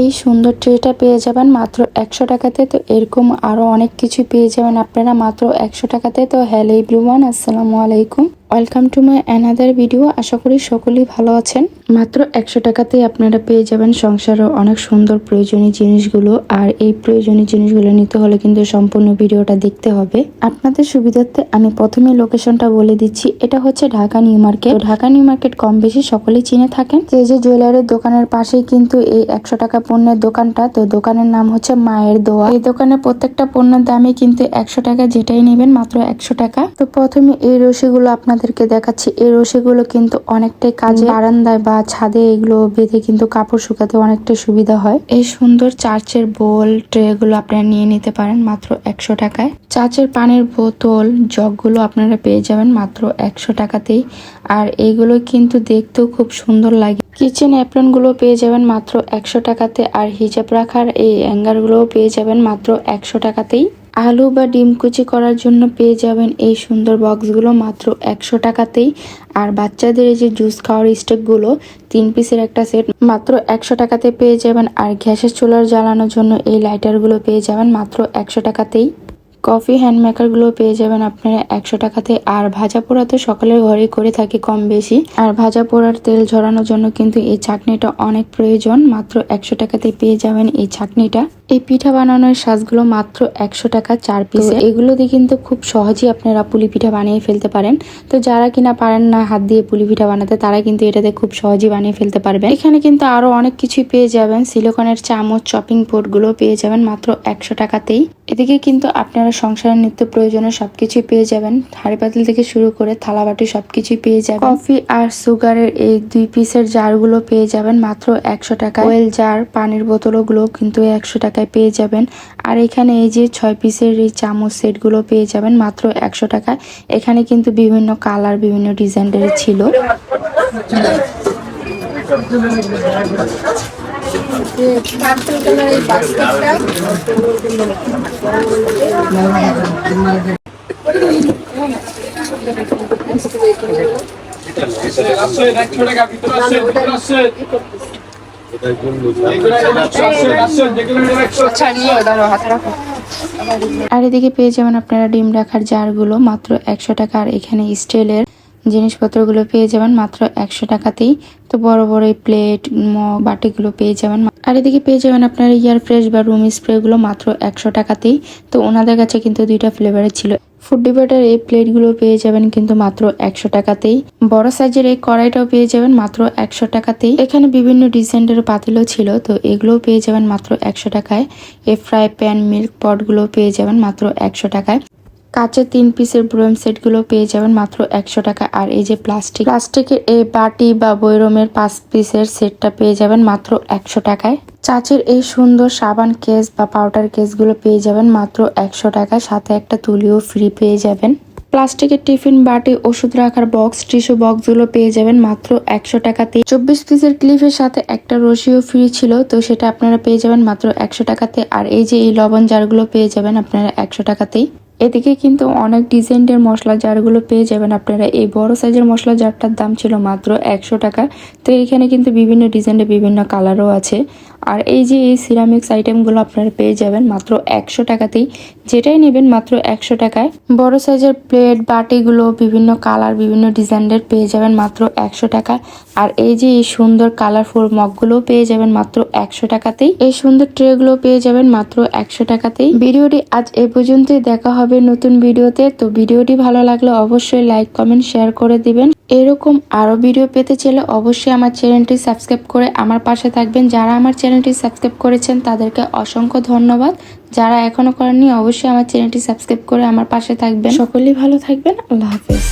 এই সুন্দর ট্রেটা পেয়ে যাবেন মাত্র একশো টাকাতে। তো এরকম আরও অনেক কিছু পেয়ে যাবেন আপনারা মাত্র একশো টাকাতে। তো হ্যালো এভরিওয়ান, আসসালামু আলাইকুম। Welcome to my another video. আশা করি সকলেই ভালো আছেন। মাত্র একশো টাকাতেই আপনারা পেয়ে যাবেন সংসারের অনেক সুন্দর প্রয়োজনীয় জিনিসগুলো, আর এই প্রয়োজনীয় জিনিসগুলো নিতে হলে কিন্তু সম্পূর্ণ ভিডিওটা দেখতে হবে। আপনাদের সুবিধার্থে আমি প্রথমে লোকেশনটা বলে দিচ্ছি। এটা হচ্ছে Dhaka new market. Dhaka new market কম বেশি সকলেই চিনে থাকেন। এই যে জুয়েলারির দোকানের পাশেই কিন্তু এই একশো টাকা পণ্যের দোকানটা। তো দোকানের নাম হচ্ছে মায়ের দোয়া। এই দোকানের প্রত্যেকটা পণ্যের দামে কিন্তু একশো টাকা যেটাই নেবেন মাত্র একশো টাকা। তো প্রথমে এই রশিগুলো আপনাদেরকে দেখাচ্ছি। এই রশিগুলো কিন্তু অনেকটাই কাজে বারান্দায় বা ছাদে এগুলো বেঁধে কিন্তু কাপড় শুকাতে অনেকটা সুবিধা হয়। এই সুন্দর চার্চের বোল ট্রে গুলো আপনারা নিয়ে নিতে পারেন মাত্র একশো টাকায়। চার্চের পানির বোতল জগগুলো আপনারা পেয়ে যাবেন মাত্র একশো টাকাতেই। আর এইগুলো কিন্তু দেখতেও খুব সুন্দর লাগে। কিচেন অ্যাপ্রনগুলো পেয়ে যাবেন মাত্র একশো টাকাতে। আর হিজাব রাখার এই অ্যাঙ্গার গুলোও পেয়ে যাবেন মাত্র একশো টাকাতেই। আলু বা ডিম কুচি করার জন্য পেয়ে যাবেন এই সুন্দর বক্সগুলো মাত্র একশো টাকাতেই। আর বাচ্চাদের এই যে জুস খাওয়ার স্টেকগুলো, তিন পিসের একটা সেট, মাত্র একশো টাকাতে পেয়ে যাবেন। আর গ্যাসের চুলার জ্বালানোর জন্য এই লাইটারগুলো পেয়ে যাবেন মাত্র একশো টাকাতেই। কফি হ্যান্ড মেকারগুলো পেয়ে যাবেন আপনারা একশো টাকাতে। আর ভাজা পোড়া তো সকালের ঘরেই করে থাকে কম বেশি আর ভাজা পোড়ার তেল ঝরানোর জন্য কিন্তু এই চাটনিটা অনেক প্রয়োজন। মাত্র একশো টাকাতে পেয়ে যাবেন এই চাটনিটা। এই পিঠা বানানোর সাজগুলো মাত্র একশো টাকা চার পিস। এগুলো দিয়ে কিন্তু খুব সহজেই আপনারা পুলি পিঠা বানিয়ে ফেলতে পারেন। তো যারা কিনা পারেন না হাত দিয়ে পুলি পিঠা বানাতে তারা কিন্তু এটাতে খুব সহজেই বানিয়ে ফেলতে পারবেন। এখানে কিন্তু আরও অনেক কিছুই পেয়ে যাবেন। সিলিকনের চামচ চপিংগুলো পেয়ে যাবেন মাত্র একশো টাকাতেই। এদিকে কিন্তু আপনারা সংসারের নিত্য প্রয়োজনীয় সবকিছুই পেয়ে যাবেন। হাড়ি পাতিল থেকে শুরু করে থালা বাটি সবকিছুই পেয়ে যাবেন। কফি আর সুগারের এই দুই পিসের জারগুলো পেয়ে যাবেন মাত্র একশো টাকা ওয়েল জার পানির বোতলগুলো কিন্তু একশো টাকায় পেয়ে যাবেন। আর এখানে এই যে ছয় পিসের এই চামচ সেটগুলো পেয়ে যাবেন মাত্র একশো টাকায়। এখানে কিন্তু বিভিন্ন কালার, বিভিন্ন ডিজাইনের ছিল। আর এদিকে পেয়ে যাবেন আপনারা ডিম রাখার জারগুলো মাত্র একশো টাকা। আর এখানে স্টিলের জিনিসপত্রগুলো পেয়ে যাবেন মাত্র একশো টাকাতেই। তো বড় বড় এই প্লেট মগ বাটিগুলো পেয়ে যাবেন আর এদিকে পেয়ে যাবেন আপনারা ইয়ার ফ্রেশ বা রুম স্প্রেগুলো মাত্র একশো টাকাতেই। তো ওনাদের কাছে কিন্তু দুইটা ফ্লেভারের ছিল। ফুড ডিবাটার এই প্লেটগুলো পেয়ে যাবেন কিন্তু মাত্র একশো টাকাতেই। বড় সাইজের এই কড়াইটাও পেয়ে যাবেন মাত্র একশো টাকাতেই। এখানে বিভিন্ন ডিজাইনের পাতিলও ছিল, তো এগুলোও পেয়ে যাবেন মাত্র একশো টাকায়। এই ফ্রাই প্যান মিল্ক পটগুলো পেয়ে যাবেন মাত্র একশো টাকায়। কাঁচের তিন পিসের ব্রোম সেটগুলো পেয়ে যাবেন মাত্র একশো টাকা। আর এই যে প্লাস্টিক প্লাস্টিকের এই বাটি বা বৈরমের পাঁচ পিসের সেটটা পেয়ে যাবেন মাত্র একশো টাকায়। চাচের এই সুন্দর সাবান কেস বা পাউডার কেসগুলো পেয়ে যাবেন মাত্র একশো টাকায়। সাথে একটা তুলিও ফ্রি পেয়ে যাবেন। প্লাস্টিকের টিফিন বাটি, ওষুধ রাখার বক্স টিস্যু বক্সগুলো পেয়ে যাবেন মাত্র একশো টাকাতে। চব্বিশ পিসের ক্লিপের সাথে একটা রশিও ফ্রি ছিল, তো সেটা আপনারা পেয়ে যাবেন মাত্র একশো টাকাতে। আর এই যে এই লবণ জারগুলো পেয়ে যাবেন আপনারা একশো টাকাতেই। এদিকে কিন্তু অনেক ডিজাইনের মশলা জারগুলো পেয়ে যাবেন আপনারা। এই বড় সাইজের মশলা জারটার দাম ছিল মাত্র একশো টাকা। তো এখানে কিন্তু বিভিন্ন ডিজাইনের বিভিন্ন কালারও আছে। আর এই যে এই সিরামিক্স আইটেমগুলো আপনারা পেয়ে যাবেন মাত্র একশো টাকাতেই। যেটাই নেবেন মাত্র একশো টাকায়। বড় সাইজের প্লেট, বাটিগুলো, বিভিন্ন কালার, বিভিন্ন ডিজাইনের পেয়ে যাবেন মাত্র একশো টাকা। আর এই যে এই সুন্দর কালারফুল মগগুলো পেয়ে যাবেন মাত্র একশো টাকাতেই। এই সুন্দর ট্রেগুলো পেয়ে যাবেন মাত্র একশো টাকাতেই। ভিডিওটি আজ এ পর্যন্তই। দেখা হবে নতুন ভিডিওতে। তো ভিডিওটি ভালো লাগলে অবশ্যই লাইক, কমেন্ট, শেয়ার করে দিবেন। এরকম আরও ভিডিও পেতে চাইলে অবশ্যই আমার চ্যানেলটি সাবস্ক্রাইব করে আমার পাশে থাকবেন। যারা আমার চ্যানেলটি সাবস্ক্রাইব করেছেন, তাদেরকে অসংখ্য ধন্যবাদ। যারা এখনও করেননি, অবশ্যই আমার চ্যানেলটি সাবস্ক্রাইব করে আমার পাশে থাকবেন। সকলেই ভালো থাকবেন। আল্লাহ হাফেজ।